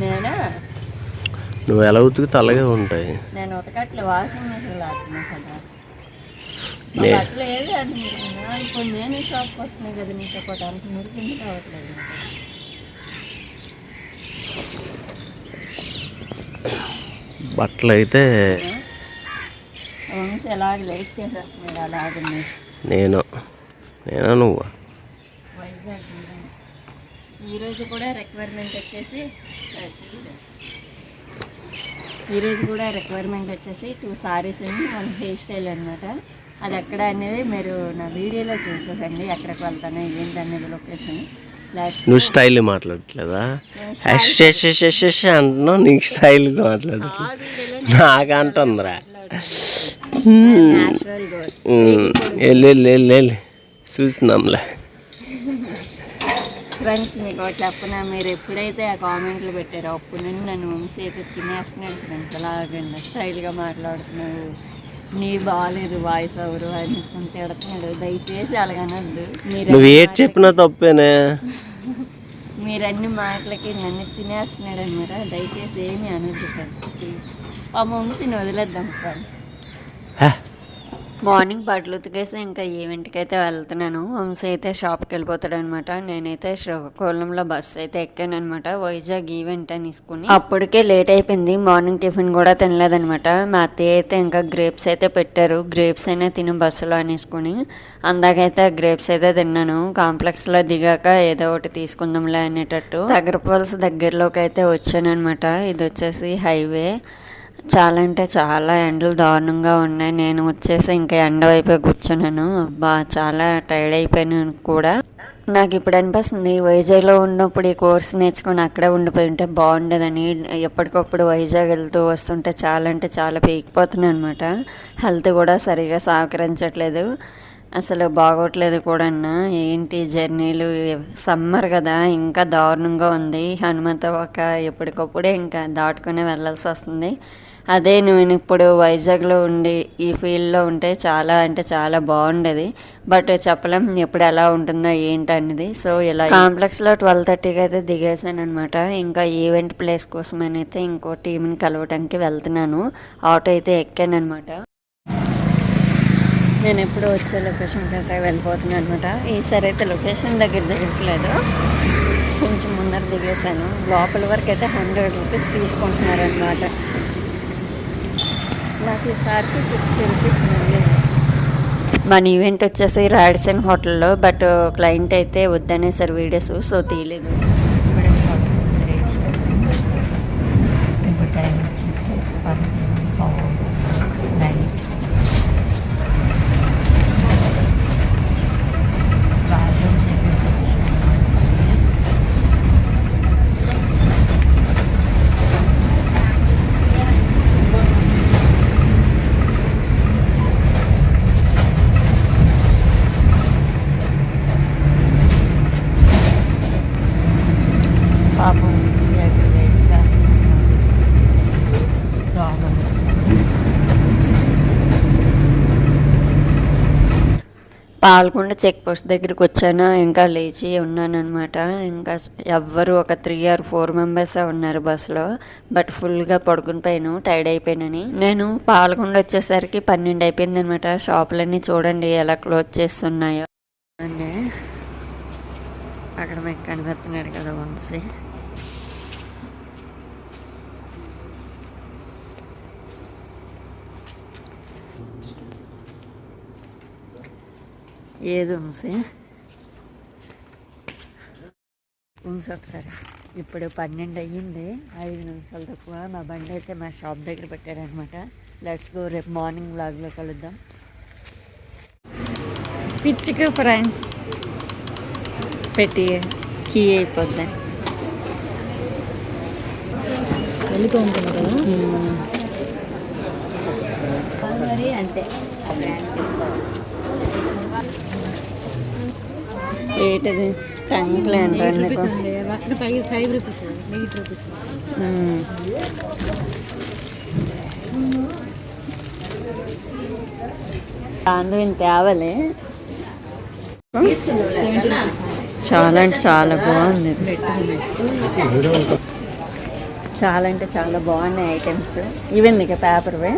నేనా? నువ్వు ఎలా ఉతికితే అలాగే ఉంటాయి. నేను ఉతకట్లు వాషింగ్ మెషిన్ కదా. ఏది అది మురికిందా ఇప్పుడు నేను షాప్కి కదా నీతో. బట్టలు అయితే వంశీ ఎలాగ చేసేస్తున్నాడు నేను నేనా నువ్వు? వైజాగ్. ఈరోజు కూడా రిక్వైర్మెంట్ వచ్చేసి ఈరోజు కూడా రిక్వైర్మెంట్ వచ్చేసి టూ సారీస్ అండి వన్ హెయిర్ స్టైల్ అనమాట అది ఎక్కడ అనేది మీరు నా వీడియోలో చూసేసండి ఎక్కడికి వెళ్తాను ఏంటి అనేది లొకేషన్ నువ్వు స్టైల్ మాట్లాడట్లేదా? అంటున్నావు నీకు స్టైల్ మాట్లాడట్లేదు. నాకంటుందిరా న్యాచురల్ గోల్ ఉమ్, వెళ్ళు వెళ్ళు వెళ్ళు వెళ్ళు చూస్తున్నాంలే. ఫ్రెండ్స్ మీకు చెప్పనా మీరు ఎప్పుడైతే ఆ కామెంట్లు పెట్టారో అప్పుడు నుండి నన్ను వంశీ అయితే తినేస్తున్నాడు ఫ్రెండ్స్. అలాగండి స్టైల్గా మాట్లాడుతున్నావు నీ బాగాలేదు వాయిస్ ఎవరు అనేసుకుని తిడుతున్నాడు. దయచేసి అలాగనద్దు మీరు నువ్వు ఏది చెప్పినా తప్పేనే. మీరన్ని మాటలకి నన్ను తినేస్తున్నాడు అనమాట. దయచేసి ఏమీ అనొద్దు ఆ వంశీని వదిలేద్దాం ఫ్రెండ్స్. మార్నింగ్ బట్టలు ఉతికేసి ఇంకా ఈవెంట్కి అయితే వెళ్తున్నాను. వంశీ అయితే షాప్కి వెళ్ళిపోతాడు అనమాట నేనైతే శ్రీకాకుళంలో బస్సు అయితే ఎక్కాను అనమాట వైజాగ్ ఈవెంట్ అని తీసుకుని అప్పటికే లేట్ అయిపోయింది. మార్నింగ్ టిఫిన్ కూడా తినలేదనమాట. మా అత్తయ్య అయితే ఇంకా గ్రేప్స్ అయితే పెట్టారు. గ్రేప్స్ అయినా తిను బస్సులో అనేసుకుని అందాకైతే గ్రేప్స్ అయితే తిన్నాను. కాంప్లెక్స్లో దిగాక ఏదో ఒకటి తీసుకుందాంలే అనేటట్టు దగ్గరపల్స్ దగ్గరలోకి అయితే వచ్చాను అనమాట ఇది వచ్చేసి హైవే. చాలా అంటే చాలా ఎండలు దారుణంగా ఉన్నాయి. నేను వచ్చేసి ఇంకా ఎండ వైపే కూర్చున్నాను. బా చాలా టైర్డ్ అయిపోయాను కూడా. నాకు ఇప్పుడు అనిపిస్తుంది వైజాగ్లో ఉన్నప్పుడు ఈ కోర్స్ నేర్చుకొని అక్కడే ఉండిపోయి ఉంటే బాగుండేదని. ఎప్పటికప్పుడు వైజాగ్ వెళ్తూ వస్తుంటే చాలా అంటే చాలా పీకిపోతున్నాను అనమాట హెల్త్ కూడా సరిగా సహకరించట్లేదు. అసలు బాగోట్లేదు కూడా ఏంటి జర్నీలు? సమ్మర్ కదా ఇంకా దారుణంగా ఉంది. హనుమంత ఒక ఎప్పటికప్పుడే ఇంకా దాటుకునే వెళ్ళాల్సి వస్తుంది. అదే నేను ఇప్పుడు వైజాగ్లో ఉండి ఈ ఫీల్డ్లో ఉంటే చాలా అంటే చాలా బాగుండేది. బట్ చెప్పలేం ఎప్పుడు ఎలా ఉంటుందో ఏంటి అనేది సో ఇలా కాంప్లెక్స్లో ట్వెల్వ్ థర్టీకి అయితే దిగేసాను అనమాట ఇంకా ఈవెంట్ ప్లేస్ కోసం అయితే ఇంకో టీంని కలవటానికి వెళ్తున్నాను. ఆటో అయితే ఎక్కాను అనమాట నేను ఎప్పుడు వచ్చే లొకేషన్కి అయితే వెళ్ళిపోతున్నాను అనమాట ఈసారి అయితే లొకేషన్ దగ్గర దిగట్లేదు కొంచెం ముందర దిగేశాను. లోపల వరకు అయితే హండ్రెడ్ రూపీస్ తీసుకుంటున్నారు అనమాట నాకు ఈసారికి ఫిఫ్టీ రూపీస్ మన ఈవెంట్ వచ్చేసి రాడిసన్ హోటల్లో బట్ క్లయింట్ అయితే వద్దనేసారు వీడియోస్ సో తీయలేదు. ఇప్పుడు టైం వచ్చేసి పాల్గొండ చెక్ పోస్ట్ దగ్గరికి వచ్చాను. ఇంకా లేచి ఉన్నాను అనమాట ఇంకా ఎవ్వరు ఒక త్రీ ఆర్ ఫోర్ మెంబర్సే ఉన్నారు బస్సులో. బట్ ఫుల్గా పడుకుని పోయాను టైర్డ్ అయిపోయానని. నేను పాల్కొండ వచ్చేసరికి పన్నెండు అయిపోయింది అనమాట షాపులన్నీ చూడండి ఎలా క్లోజ్ చేస్తున్నాయో. అండి అక్కడ మీకు కనిపిస్తున్నాడు కదా వంశీ. ఏది వంశీ ఉంచి ఒకసారి. ఇప్పుడు పన్నెండు అయ్యింది. ఐదు నిమిషాలు తక్కువ. మా బండి అయితే మా షాప్ దగ్గర పెట్టారనమాట లెట్స్ గో రేపు మార్నింగ్ వ్లాగ్లో కలుద్దాం. పిచ్చికి ఫ్రెండ్స్ పెట్టి కీ అయిపోద్ది. వెళ్ళిపోయింది కదా? మరి అంతే. ఏంటిది? టంక్లే అంటారు five rupees eight rupees. Andhra తేవలే. చాలా అంటే చాలా బాగుంది. చాలా అంటే చాలా బాగున్నాయి ఐటమ్స్. ఇవింది ఇక పేపర్వే?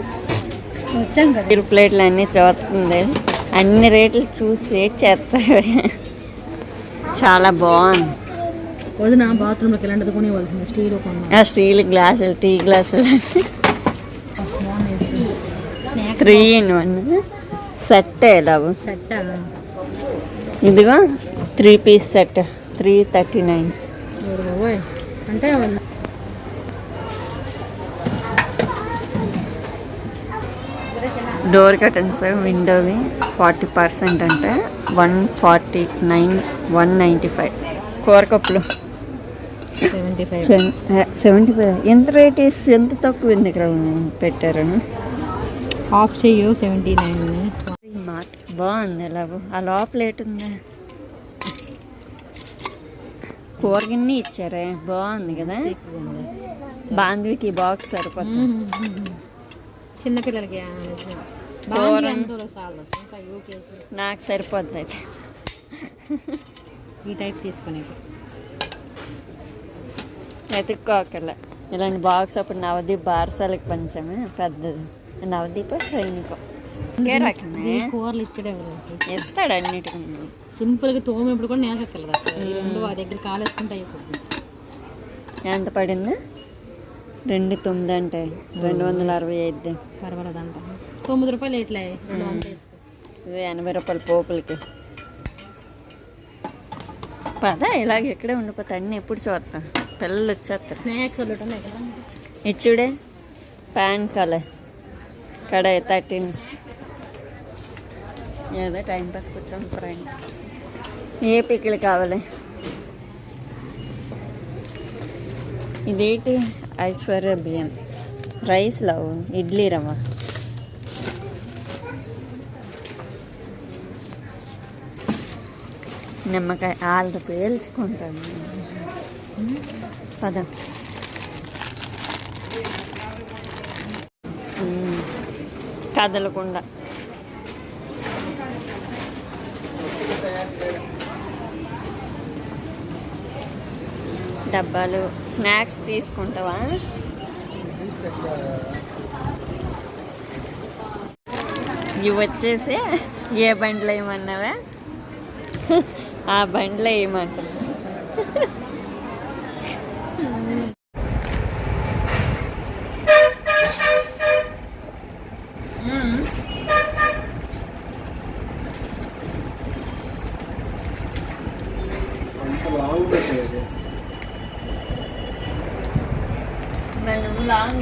వచ్చాం కదా. ప్లేట్లు అన్నీ చూస్తుంది అన్ని రేట్లు చూసి రేట్ చేస్తారు చాలా బాగుంది. వదిన బాత్రూంలోకి ఇలాంటిది కొనివ్వాల్సింది స్టీల్ ఆ స్టీల్ గ్లాసులు టీ గ్లాసులు. Three in one. సెట్ ఎలావు సెట్ ఇదిగో three piece set three thirty nine. అంటే డోర్ కర్టన్స్ విండోవి ఫార్టీ పర్సెంట్ అంటే one forty nine one ninety five. కూరకప్పులు seventy five. ఎంత రేట్ వేసి ఎంత తక్కువ ఉంది ఇక్కడ పెట్టారు? ఆఫ్ చెయ్యు సెవెంటీ నైన్. మాట బాగుంది ఎలాగో ఆ లోపల ఏటుంది కూర గిన్నె ఇచ్చారే. బాగుంది కదా? బాంధవికి బాక్స్ సరిపోతుంది. చిన్నపిల్లలకి నాకు సరిపోద్ది అయితే. ఈ టైప్ తీసుకునే ఎత్తుక్కోకల ఇలాంటి బాక్స్ అప్పుడు నవదీప్ బారసాలకు పంచాము పెద్దది. నవదీప్ సైనికో. కూరలు ఇక్కడే ఇస్తాడు అన్నిటికీ. సింపుల్గా తోమినప్పుడు కూడా ఈ రెండు దగ్గర కాలేసుకుంటే అయిపోతుంది. ఎంత పడింది? రెండు తొమ్మిది అంటే రెండు వందల అరవై ఐదు. పర్వాలేదు అంట తొమ్మిది రూపాయలు ఎట్లా ఇది ఎనభై రూపాయల పోపులకి. పద ఇలాగ ఇక్కడే ఉండిపోతా. అన్నీ ఎప్పుడు చూస్తాం. పిల్లలు వచ్చేస్తారు. స్నాక్స్ ఇచ్చుడే ప్యాన్ కలర్. కడాయి థర్టీన్. ఏదో టైం పాస్ కూర్చోం ఫ్రెండ్స్. ఏ పిక్కలు కావాలి? ఇదేంటి? ఐశ్వర్య బియ్యం రైస్ లవ్ ఇడ్లీ రవ్వ. నిమ్మకాయ వాళ్ళతో పేల్చుకుంటాను. పద. కదలకుండా. డబ్బాలు స్నాక్స్ తీసుకుంటావా? ఇవి వచ్చేసి ఏ బండ్లు ఏమన్నావా? ఆ బండ్లు ఏమంటావు మనం లాంగ్ వెళ్ళాను అట్లా మా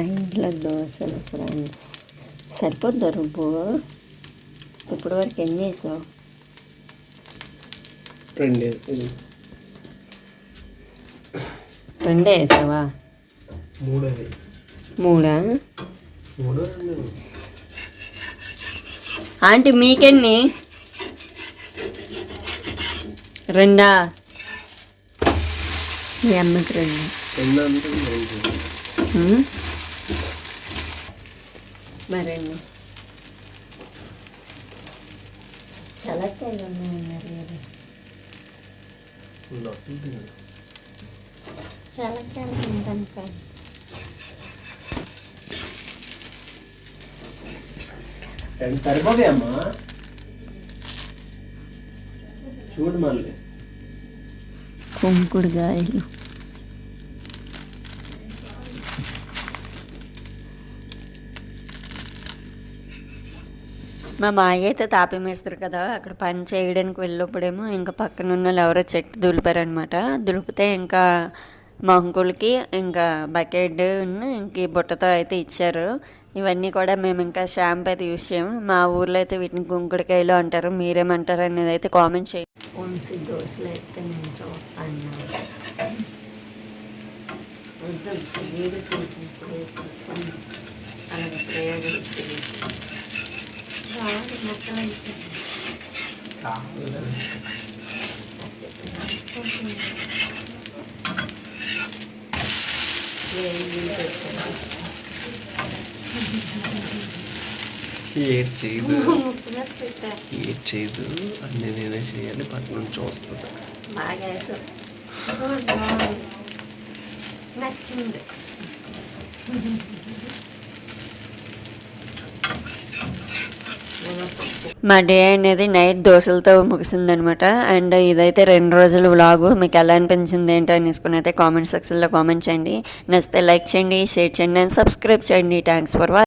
ఇంట్లో దోశలు ఫ్రెండ్స్. సరిపోద్దా రుబ్బు? ఇప్పటి వరకు ఎన్ని వేసావు రెండు రెండే వేసావా? మూడా? మూడో రెండు. ఆంటీ మీకెన్ని? రెండా? మీ అమ్మకి రెండు. మరండి చల్లకాయలు ఉన్నాయన్నారు కదా చల్లకాయలు తింటాను ఫ్రెండ్స్ రెండు సరిపోతాయమ్మా చూడు మళ్ళీ. కుంకుడుగాయలు. మా మాయ అయితే తాపిమేస్తారు కదా అక్కడ పని చేయడానికి వెళ్ళినప్పుడేమో ఇంకా పక్కన ఉన్న వాళ్ళు ఎవరో చెట్టు దులిపారనమాట దులిపితే ఇంకా మా అంకుల్కి ఇంకా బకెట్ ఇంక ఈ బుట్టతో అయితే ఇచ్చారు. ఇవన్నీ కూడా మేము ఇంకా షాంపూ అయితే యూస్ చేయము. మా ఊర్లో అయితే వీటిని కుంకుడుకాయలు అంటారు. మీరేమంటారు అనేది అయితే కామెంట్ చేయండి. వంశీ దోశలు అయితే నేను చూస్తాను. వద్దు వీడియో తీసినప్పుడు అలాగే ప్రయోగిస్తుంది రావాలి మొత్తం అయితే వేడి పెట్టాను. ఏడ్ చేయదు ఏడ్ చేయదు అన్నీ నేనే చేయాలి. చూస్తుంది వేసావు. నచ్చింది. మా డే అనేది నైట్ దోశలతో ముగిసిందనమాట. అండ్ ఇదైతే రెండు రోజుల వ్లాగు. మీకు ఎలా అనిపించింది ఏంటో అనేసుకుని అయితే కామెంట్ సెక్షన్లో కామెంట్ చేయండి. నచ్చితే లైక్ చేయండి షేర్ చేయండి అండ్ సబ్స్క్రైబ్ చేయండి. Thanks for watching